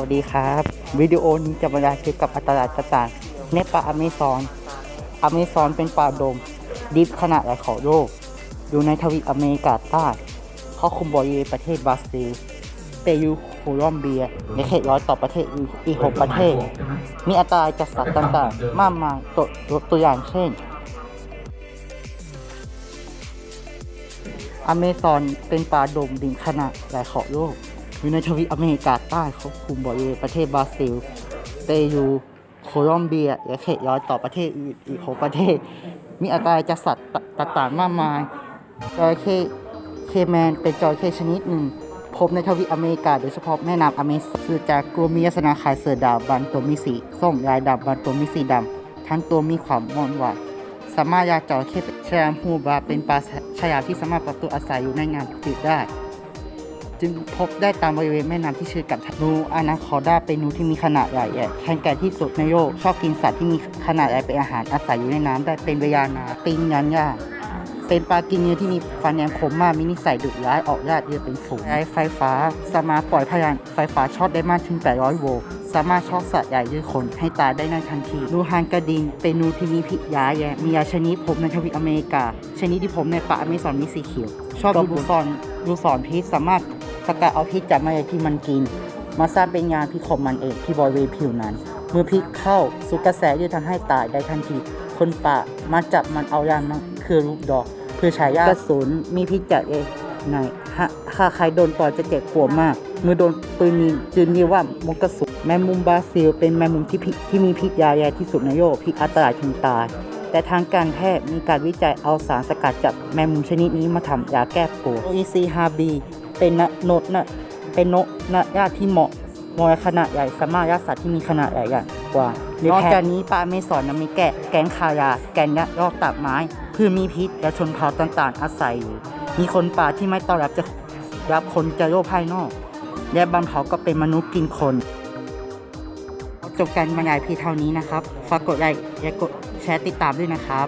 วัสดีครับ วิดีโอนี้จะบรรยายเกี่ยวกับอัตรายต่างๆในป่าอเมซอนอเมซอนเป็นป่าดงดิบขนาดใหญ่ของโลก อยู่ในทวีปอเมริกาใต้ครอบคลุมบริเวณประเทศบราซิลเปรูโคลอมเบีย ในเขตร้อยต่อประเทศอีกหกประเทศ มีอัตราจากสัตว์ต่างๆ มากมายตัวตัวอย่างเช่น อเมซอนเป็นป่าดงดินขนาดใหญ่ของโลก อยู่ในทวีปอเมริกาใต้ควบคุมบริเวณประเทศบราซิลเปรูโคลอมเบียและเขตร้อยต่อประเทศอื่นอีกหกประเทศ มีอัตราจากสัตว์ต่างๆมากมายจระเข้เคแมนเป็นจระเข้ชนิดหนึ่ง พบในทวีปอเมริกาโดยเฉพาะแม่น้ำอเมซอนคือจากกลัวมีลักษณะคล้ายเสือดาวบางตัวมีสีส้มลายดำบางตัวมีสีดำทั้งตัวมีความมอนหวานสามารถยาจระเข้ชามฮูบาเป็นปลาชายามที่สามารถปรับตัวอาศัยอยู่ในงานติดได้ จึงพบได้ตามบริเวณแม่น้ำที่ชื่อกับนูอานาคอดาเป็นนูที่มีขนาดใหญ่แข็งแกร่งที่สุดในโลกชอบกินสัตว์ที่มีขนาดใหญ่เป็นอาหารอาศัยอยู่ในน้ำได้เป็นระยะนานปีนยันย่าเป็นปลากินเนื้อที่มีฟันแหลมคมมากมีนิสัยดุร้ายออกญาติเยอะเป็นฝูงใช้ไฟฟ้า สามารถปล่อยพลังไฟฟ้าช็อตได้มากถึง 800 โวลต์สามารถช็อตสัตว์ใหญ่หรือคนให้ตายได้ในทันทีนูฮานกระดิงเป็นนูที่มีพิษร้าแยะมียาชนิดพบในทวีปอเมริกา ชนิดที่พบในป่าอเมซอนมีสีเขียว ชอบดูซอนดูสอนพิษสามารถ สกัดเอาพิษจากแมลงที่มันกิน มาสร้างเป็นยาพิษของมันเองที่บริเวณผิวนั้น เมื่อพิษเข้าสู่กระแสจะทำให้ตายได้ทันที คนป่ามาจับมันเอายางมันคือลูกดอก เพื่อใช้ยากระสุนมีพิษจากเองในถ้าใครโดนต่อยจะเจ็บปวดมาก เมื่อโดนปืนนี้จึงเรียกว่ามกกระสุนแมงมุมบราซิล เป็นแมงมุมที่พิษที่มีพิษยาแย่ที่สุดในโลกพิษอันตรายถึงตาย แต่ทางการแพทย์มีการวิจัยเอาสารสกัดจากแมงมุมชนิดนี้มาทำยาแก้ปวดโอ c ฮาบี เป็นนโนดนะเป็นนกนะยาที่เหมาะเหมอขนาดใหญ่สามารถรักษาที่มีขนาดใหญ่ใหญ่กว่านอกจากนี้ปลาเมสอนยังมีแกะแกงคายา แกงยักษ์รอบตัดไม้พืชมีพิษ และชนเผ่าต่างๆ อาศัยอยู่มีคนป่าที่ไม่ต้อนรับจะรับคนจากโลกภายนอก และบางเผ่าก็เป็นมนุษย์กินคนจบการบรรยายพีเท่านี้นะครับ ฝากกดไลค์และกดแชร์ติดตามด้วยนะครับ